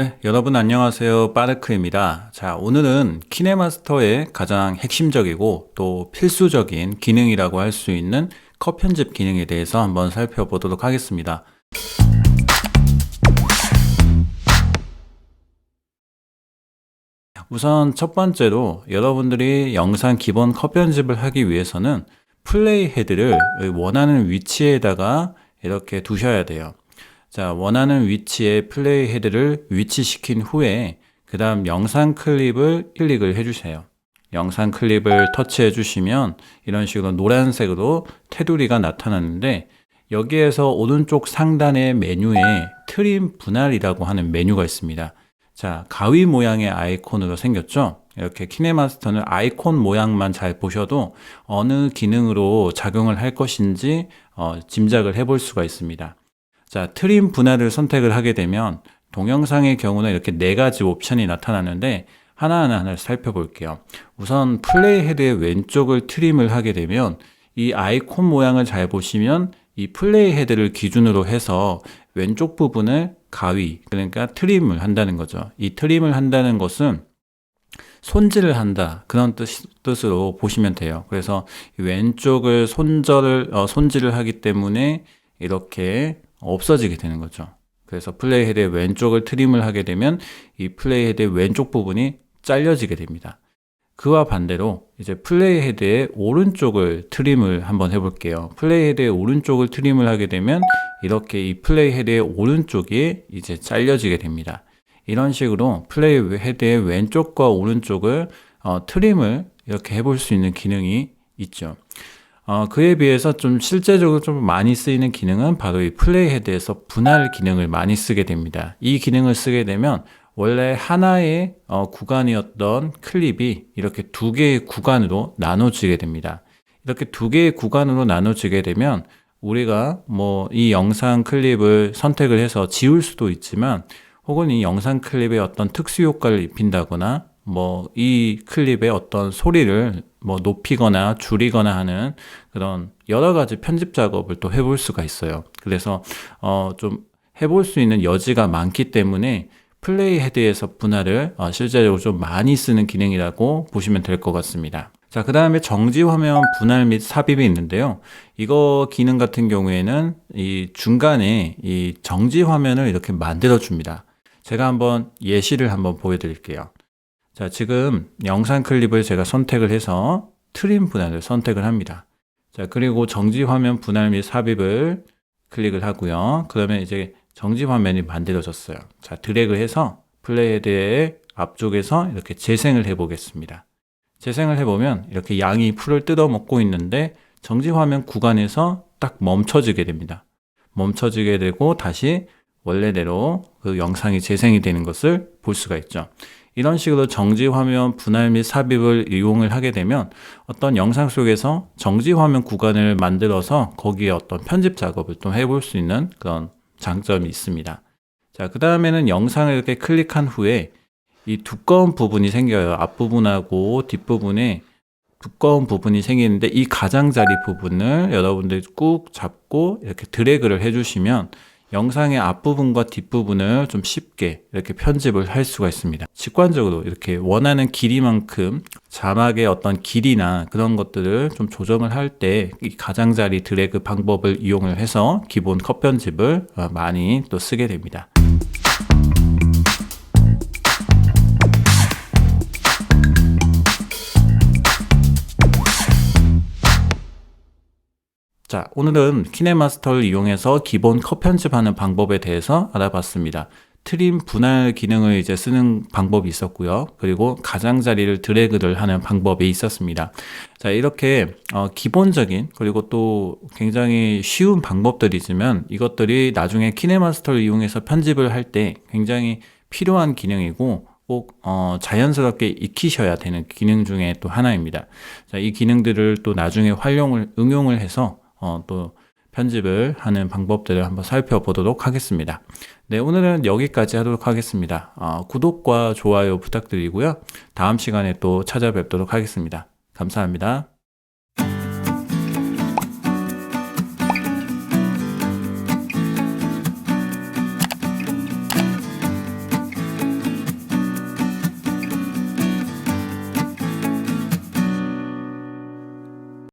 네, 여러분 안녕하세요. 빠르크입니다. 자, 오늘은 키네마스터의 가장 핵심적이고 또 필수적인 기능이라고 할 수 있는 컷 편집 기능에 대해서 한번 살펴보도록 하겠습니다. 우선 첫 번째로 여러분들이 영상 기본 컷 편집을 하기 위해서는 플레이 헤드를 원하는 위치에다가 이렇게 두셔야 돼요. 자, 원하는 위치에 플레이 헤드를 위치시킨 후에 그 다음 영상 클립을 클릭을 해주세요. 영상 클립을 터치해 주시면 이런 식으로 노란색으로 테두리가 나타나는데 여기에서 오른쪽 상단의 메뉴에 트림 분할이라고 하는 메뉴가 있습니다. 자, 가위 모양의 아이콘으로 생겼죠? 이렇게 키네마스터는 아이콘 모양만 잘 보셔도 어느 기능으로 작용을 할 것인지 어, 짐작을 해볼 수가 있습니다. 자, 트림 분할을 선택을 하게 되면 동영상의 경우는 이렇게 네 가지 옵션이 나타나는데 하나하나 하나를 살펴볼게요. 우선 플레이 헤드의 왼쪽을 트림을 하게 되면 이 아이콘 모양을 잘 보시면 이 플레이 헤드를 기준으로 해서 왼쪽 부분을 가위, 그러니까 트림을 한다는 거죠. 이 트림을 한다는 것은 손질을 한다. 그런 뜻, 뜻으로 보시면 돼요. 그래서 왼쪽을 손절을, 어, 손질을 하기 때문에 이렇게 없어지게 되는 거죠. 그래서 플레이 헤드의 왼쪽을 트림을 하게 되면 이 플레이 헤드의 왼쪽 부분이 잘려지게 됩니다. 그와 반대로 이제 플레이 헤드의 오른쪽을 트림을 한번 해볼게요. 플레이 헤드의 오른쪽을 트림을 하게 되면 이렇게 이 플레이 헤드의 오른쪽이 이제 잘려지게 됩니다. 이런 식으로 플레이 헤드의 왼쪽과 오른쪽을 어, 트림을 이렇게 해볼 수 있는 기능이 있죠. 어, 그에 비해서 좀 실제적으로 좀 많이 쓰이는 기능은 바로 이 플레이 헤드에서 분할 기능을 많이 쓰게 됩니다. 이 기능을 쓰게 되면 원래 하나의 어, 구간이었던 클립이 이렇게 두 개의 구간으로 나눠지게 됩니다. 이렇게 두 개의 구간으로 나눠지게 되면 우리가 뭐 이 영상 클립을 선택을 해서 지울 수도 있지만 혹은 이 영상 클립에 어떤 특수 효과를 입힌다거나 뭐 이 클립의 어떤 소리를 뭐 높이거나 줄이거나 하는 그런 여러 가지 편집 작업을 또 해볼 수가 있어요. 그래서 어 좀 해볼 수 있는 여지가 많기 때문에 플레이 헤드에서 분할을 어 실제적으로 좀 많이 쓰는 기능이라고 보시면 될 것 같습니다. 자, 그 다음에 정지 화면 분할 및 삽입이 있는데요. 이거 기능 같은 경우에는 이 중간에 이 정지 화면을 이렇게 만들어 줍니다. 제가 한번 예시를 한번 보여드릴게요. 자, 지금 영상 클립을 제가 선택을 해서 트림 분할을 선택을 합니다. 자, 그리고 정지 화면 분할 및 삽입을 클릭을 하고요. 그러면 이제 정지 화면이 만들어졌어요. 자, 드래그 해서 플레이 헤드의 앞쪽에서 이렇게 재생을 해 보겠습니다. 재생을 해보면 이렇게 양이 풀을 뜯어먹고 있는데 정지 화면 구간에서 딱 멈춰지게 됩니다. 멈춰지게 되고 다시 원래대로 그 영상이 재생이 되는 것을 볼 수가 있죠. 이런 식으로 정지 화면 분할 및 삽입을 이용을 하게 되면 어떤 영상 속에서 정지 화면 구간을 만들어서 거기에 어떤 편집 작업을 또 해볼 수 있는 그런 장점이 있습니다. 자, 그 다음에는 영상을 이렇게 클릭한 후에 이 두꺼운 부분이 생겨요. 앞부분하고 뒷부분에 두꺼운 부분이 생기는데 이 가장자리 부분을 여러분들이 꾹 잡고 이렇게 드래그를 해주시면 영상의 앞부분과 뒷부분을 좀 쉽게 이렇게 편집을 할 수가 있습니다. 직관적으로 이렇게 원하는 길이만큼 자막의 어떤 길이나 그런 것들을 좀 조정을 할때이 가장자리 드래그 방법을 이용을 해서 기본 컷 편집을 어, 많이 또 쓰게 됩니다. 자, 오늘은 키네마스터를 이용해서 기본 컷 편집하는 방법에 대해서 알아봤습니다. 트림 분할 기능을 이제 쓰는 방법이 있었고요. 그리고 가장자리를 드래그를 하는 방법이 있었습니다. 자, 이렇게 어, 기본적인 그리고 또 굉장히 쉬운 방법들이지만 이것들이 나중에 키네마스터를 이용해서 편집을 할 때 굉장히 필요한 기능이고 꼭 어, 자연스럽게 익히셔야 되는 기능 중에 또 하나입니다. 자, 이 기능들을 또 나중에 활용을 응용을 해서 어, 또 편집을 하는 방법들을 한번 살펴보도록 하겠습니다. 네, 오늘은 여기까지 하도록 하겠습니다. 어, 구독과 좋아요 부탁드리고요. 다음 시간에 또 찾아뵙도록 하겠습니다. 감사합니다.